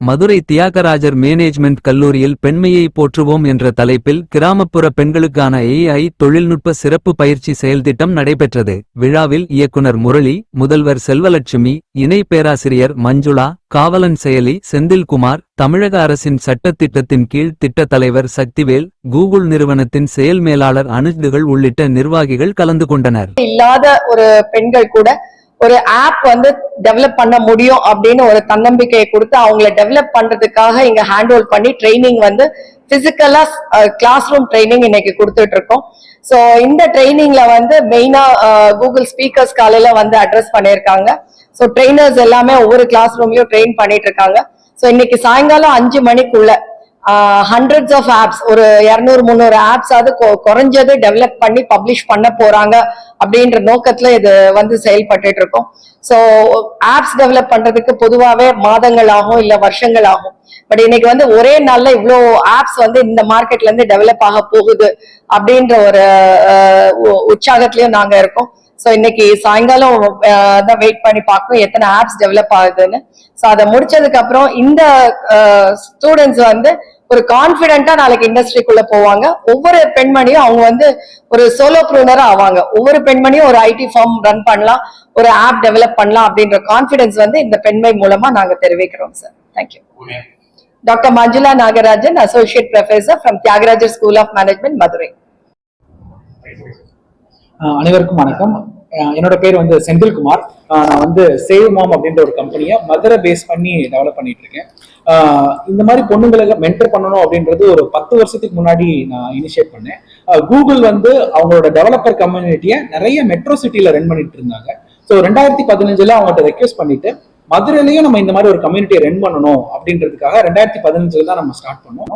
Madurai Thiagarajar management கல்லூரியில் பெண்மையை போற்றுவோம் என்ற தலைப்பில் கிராமப்புற பெண்களுக்கான ஏஐ தொழில்நுட்ப சிறப்பு பயிற்சி செயல்திட்டம் நடைபெற்றது. விழாவில் இயக்குனர் முரளி முதல்வர் செல்வலட்சுமி இணை பேராசிரியர் மஞ்சுளா காவலன் செயலி செந்தில்குமார் தமிழக அரசின் சட்டத்திட்டத்தின் கீழ் திட்ட தலைவர் சக்திவேல் கூகுள் நிறுவனத்தின் செயல் மேலாளர் அனுஜ்துகள் உள்ளிட்ட நிர்வாகிகள் கலந்து கொண்டனர். இல்லாத ஒரு பெண்கள் கூட ஒரு ஆப் வந்து டெவலப் பண்ண முடியும் அப்படின்னு ஒரு தன்னம்பிக்கையை கொடுத்து அவங்கள டெவலப் பண்றதுக்காக இங்க ஹேண்ட் ஹோல்ட் பண்ணி ட்ரைனிங் வந்து பிசிக்கலா கிளாஸ் ரூம் ட்ரைனிங் இன்னைக்கு கொடுத்துட்டு இருக்கோம் ஸோ இந்த ட்ரைனிங்ல வந்து மெயினா கூகுள் ஸ்பீக்கர்ஸ் காலையில வந்து அட்ரஸ் பண்ணியிருக்காங்க. ஸோ ட்ரைனர்ஸ் எல்லாமே ஒவ்வொரு கிளாஸ் ரூம்லயும் ட்ரெயின் பண்ணிட்டு இருக்காங்க ஸோ இன்னைக்கு சாயங்காலம் அஞ்சு மணிக்குள்ள ஹண்ட்ரட்ஸ் ஆஃப் ஆப்ஸ் ஒரு இரநூறு முந்நூறு ஆப்ஸ் அது குறைஞ்சது டெவலப் பண்ணி பப்ளிஷ் பண்ண போறாங்க அப்படின்ற நோக்கத்துல இது வந்து செயல்பட்டு இருக்கோம் ஸோ ஆப்ஸ் டெவலப் பண்றதுக்கு பொதுவாகவே மாதங்கள் ஆகும் இல்லை வருஷங்கள் ஆகும் பட் இன்னைக்கு வந்து ஒரே நாள்ல இவ்வளோ ஆப்ஸ் வந்து இந்த மார்க்கெட்ல இருந்து டெவலப் ஆக போகுது அப்படின்ற ஒரு உற்சாகத்திலயும் நாங்க இருக்கோம். ஸோ இன்னைக்கு சாயங்காலம் தான் வெயிட் பண்ணி பார்க்கணும் எத்தனை ஆப்ஸ் டெவலப் ஆகுதுன்னு. ஸோ அதை முடிச்சதுக்கு அப்புறம் இந்த ஸ்டூடெண்ட்ஸ் வந்து ஒரு கான்பிடென்ட்டா நாளைக்கு இண்டஸ்ட்ரிக்குள்ள போவாங்க. ஒவ்வொரு பெண்மணியும் அவங்க வந்து ஒரு சோலோ ப்ரூனரா ஆவாங்க. ஒவ்வொரு பெண்மணியும் ஒரு ஐடி ஃபார்ம் ரன் பண்ணலாம் ஒரு ஆப் டெவலப் பண்ணலாம் அப்படின்ற கான்பிடன்ஸ் வந்து இந்த பெண்மை மூலமா நாங்க தெரிவிக்கிறோம் sir thank you doctor Manjula Nagarajan associate professor from Thiagarajar school of management Madurai அனைவருக்கும் வணக்கம். என்னோட பேர் வந்து செந்தில்குமார். நான் வந்து சேவ் மாம் அப்படின்ற ஒரு கம்பெனியை மதுரை பேஸ் பண்ணி டெவலப் பண்ணிட்டு இருக்கேன் இந்த மாதிரி பொண்ணுங்களுக்கு மென்டர் பண்ணணும் அப்படின்றது ஒரு பத்து வருஷத்துக்கு முன்னாடி நான் இனிஷியேட் பண்ணேன். கூகுள் வந்து அவங்களோட டெவலப்பர் கம்யூனிட்டியை நிறைய மெட்ரோ சிட்டியில் ரன் பண்ணிட்டு இருந்தாங்க. ஸோ ரெண்டாயிரத்தி பதினஞ்சுல அவங்கள்ட்ட ரெக்வஸ்ட் பண்ணிட்டு மதுரையிலையும் நம்ம இந்த மாதிரி ஒரு கம்யூனிட்டியை ரன் பண்ணணும் அப்படின்றதுக்காக ரெண்டாயிரத்தி பதினஞ்சுல தான் நம்ம ஸ்டார்ட் பண்ணோம்.